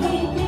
Thank you.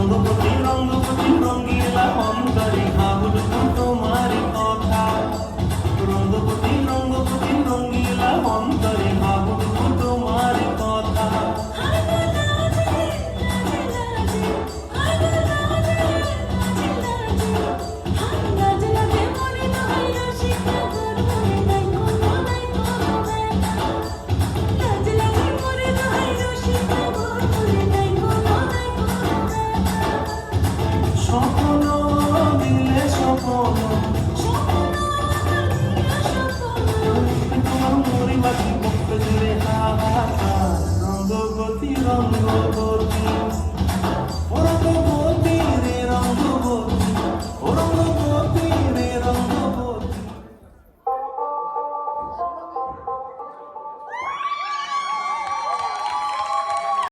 mundo por ti. সঙ্গ